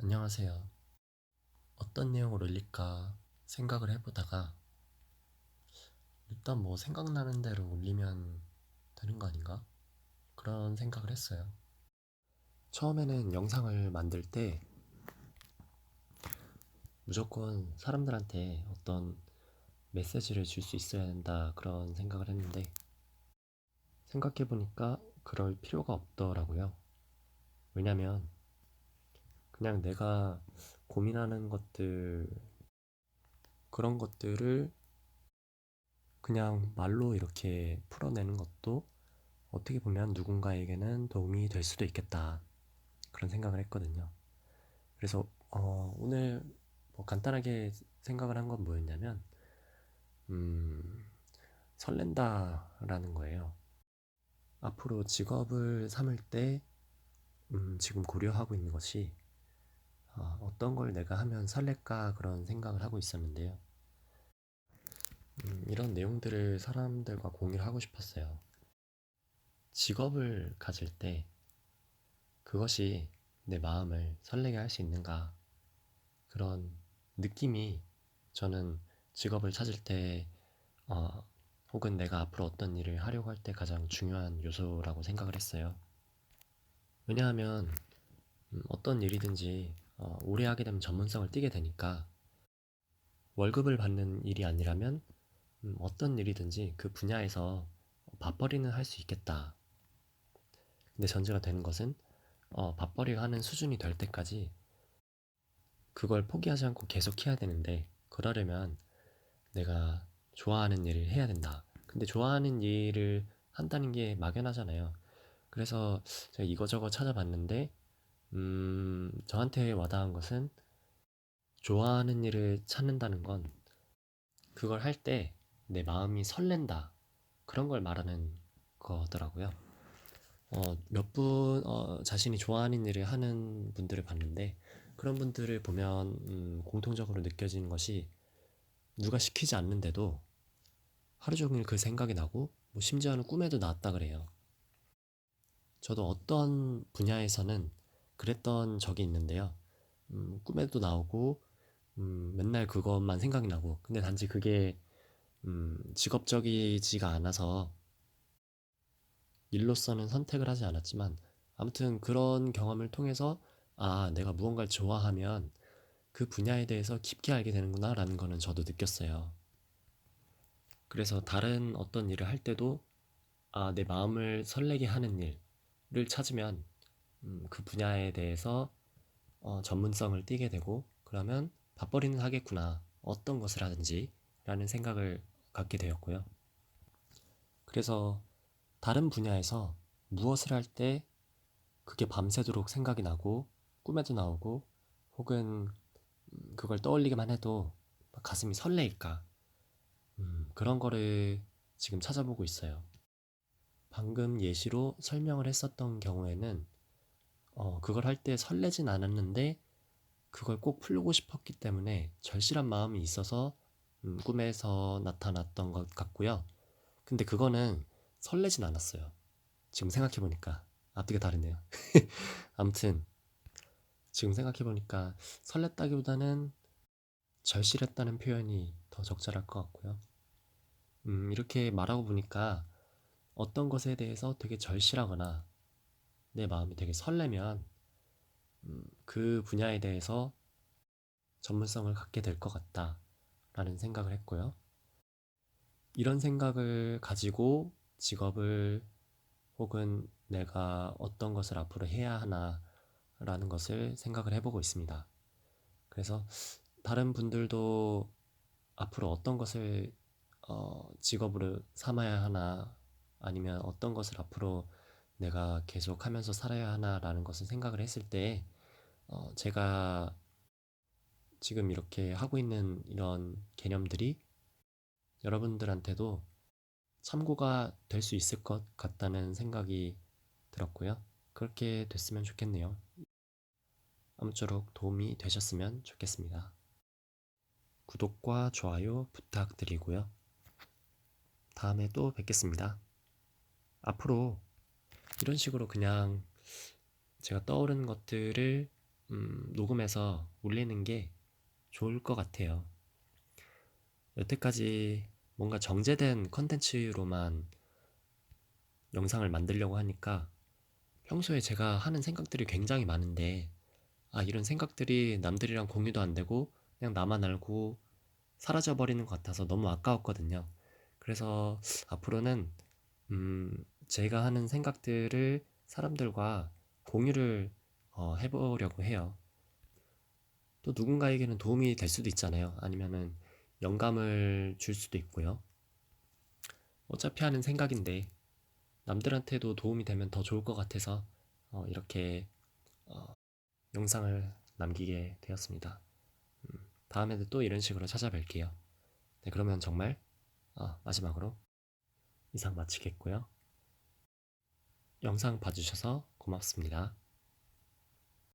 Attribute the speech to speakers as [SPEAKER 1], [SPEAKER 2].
[SPEAKER 1] 안녕하세요. 어떤 내용을 올릴까 생각을 해보다가 일단 뭐 생각나는 대로 올리면 되는 거 아닌가? 그런 생각을 했어요. 처음에는 영상을 만들 때 무조건 사람들한테 어떤 메시지를 줄 수 있어야 된다 그런 생각을 했는데 생각해보니까 그럴 필요가 없더라고요. 왜냐면 그냥 내가 고민하는 것들, 그런 것들을 그냥 말로 이렇게 풀어내는 것도 어떻게 보면 누군가에게는 도움이 될 수도 있겠다. 그런 생각을 했거든요. 그래서, 어, 오늘 뭐 간단하게 생각을 한 건 뭐였냐면, 음, 설렌다라는 거예요. 앞으로 직업을 삼을 때, 음, 지금 고려하고 있는 것이 어, 어떤 걸 내가 하면 설렐까 그런 생각을 하고 있었는데요. 음, 이런 내용들을 사람들과 공유를 하고 싶었어요. 직업을 가질 때 그것이 내 마음을 설레게 할 수 있는가 그런 느낌이 저는 직업을 찾을 때 어, 혹은 내가 앞으로 어떤 일을 하려고 할 때 가장 중요한 요소라고 생각을 했어요. 왜냐하면 음, 어떤 일이든지 어, 오래 하게 되면 전문성을 띠게 되니까 월급을 받는 일이 아니라면 음, 어떤 일이든지 그 분야에서 밥벌이는 할 수 있겠다. 근데 전제가 되는 것은 어, 밥벌이가 하는 수준이 될 때까지 그걸 포기하지 않고 계속 해야 되는데 그러려면 내가 좋아하는 일을 해야 된다. 근데 좋아하는 일을 한다는 게 막연하잖아요. 그래서 제가 이거저거 찾아봤는데 음, 저한테 와닿은 것은 좋아하는 일을 찾는다는 건 그걸 할 때 내 마음이 설렌다. 그런 걸 말하는 거더라고요. 어, 몇 분, 어, 자신이 좋아하는 일을 하는 분들을 봤는데 그런 분들을 보면 음, 공통적으로 느껴지는 것이 누가 시키지 않는데도 하루 종일 그 생각이 나고 뭐 심지어는 꿈에도 나왔다 그래요. 저도 어떤 분야에서는 그랬던 적이 있는데요. 음, 꿈에도 나오고 음, 맨날 그것만 생각이 나고 근데 단지 그게 음, 직업적이지가 않아서 일로서는 선택을 하지 않았지만 아무튼 그런 경험을 통해서 아, 내가 무언가를 좋아하면 그 분야에 대해서 깊게 알게 되는구나 라는 거는 저도 느꼈어요. 그래서 다른 어떤 일을 할 때도 아, 내 마음을 설레게 하는 일을 찾으면 음, 그 분야에 대해서 어, 전문성을 띠게 되고 그러면 밥벌이는 하겠구나. 어떤 것을 하든지 라는 생각을 갖게 되었고요. 그래서 다른 분야에서 무엇을 할 때 그게 밤새도록 생각이 나고 꿈에도 나오고 혹은 음, 그걸 떠올리기만 해도 가슴이 설레일까? 음, 그런 거를 지금 찾아보고 있어요. 방금 예시로 설명을 했었던 경우에는 어, 그걸 할 때 설레진 않았는데 그걸 꼭 풀고 싶었기 때문에 절실한 마음이 있어서 음, 꿈에서 나타났던 것 같고요. 근데 그거는 설레진 않았어요. 지금 생각해보니까 앞뒤가 다르네요. 아무튼 지금 생각해보니까 설렜다기보다는 절실했다는 표현이 더 적절할 것 같고요. 음, 이렇게 말하고 보니까 어떤 것에 대해서 되게 절실하거나 내 마음이 되게 설레면 음, 그 분야에 대해서 전문성을 갖게 될 것 같다라는 생각을 했고요. 이런 생각을 가지고 직업을 혹은 내가 어떤 것을 앞으로 해야 하나라는 것을 생각을 해보고 있습니다. 그래서 다른 분들도 앞으로 어떤 것을 어, 직업으로 삼아야 하나 아니면 어떤 것을 앞으로 내가 계속 하면서 살아야 하나라는 것을 생각을 했을 때 어, 제가 지금 이렇게 하고 있는 이런 개념들이 여러분들한테도 참고가 될 수 있을 것 같다는 생각이 들었고요. 그렇게 됐으면 좋겠네요. 아무쪼록 도움이 되셨으면 좋겠습니다. 구독과 좋아요 부탁드리고요. 다음에 또 뵙겠습니다. 앞으로 이런 식으로 그냥 제가 떠오르는 것들을 음, 녹음해서 올리는 게 좋을 것 같아요. 여태까지 뭔가 정제된 컨텐츠로만 영상을 만들려고 하니까 평소에 제가 하는 생각들이 굉장히 많은데, 아, 이런 생각들이 남들이랑 공유도 안 되고, 그냥 나만 알고 사라져 버리는 것 같아서 너무 아까웠거든요. 그래서 앞으로는, 음, 제가 하는 생각들을 사람들과 공유를 어, 해보려고 해요. 또 누군가에게는 도움이 될 수도 있잖아요. 아니면은 영감을 줄 수도 있고요. 어차피 하는 생각인데 남들한테도 도움이 되면 더 좋을 것 같아서 어, 이렇게 어, 영상을 남기게 되었습니다. 음, 다음에도 또 이런 식으로 찾아뵐게요. 네, 그러면 정말 아, 마지막으로 이상 마치겠고요. 영상 봐주셔서 고맙습니다.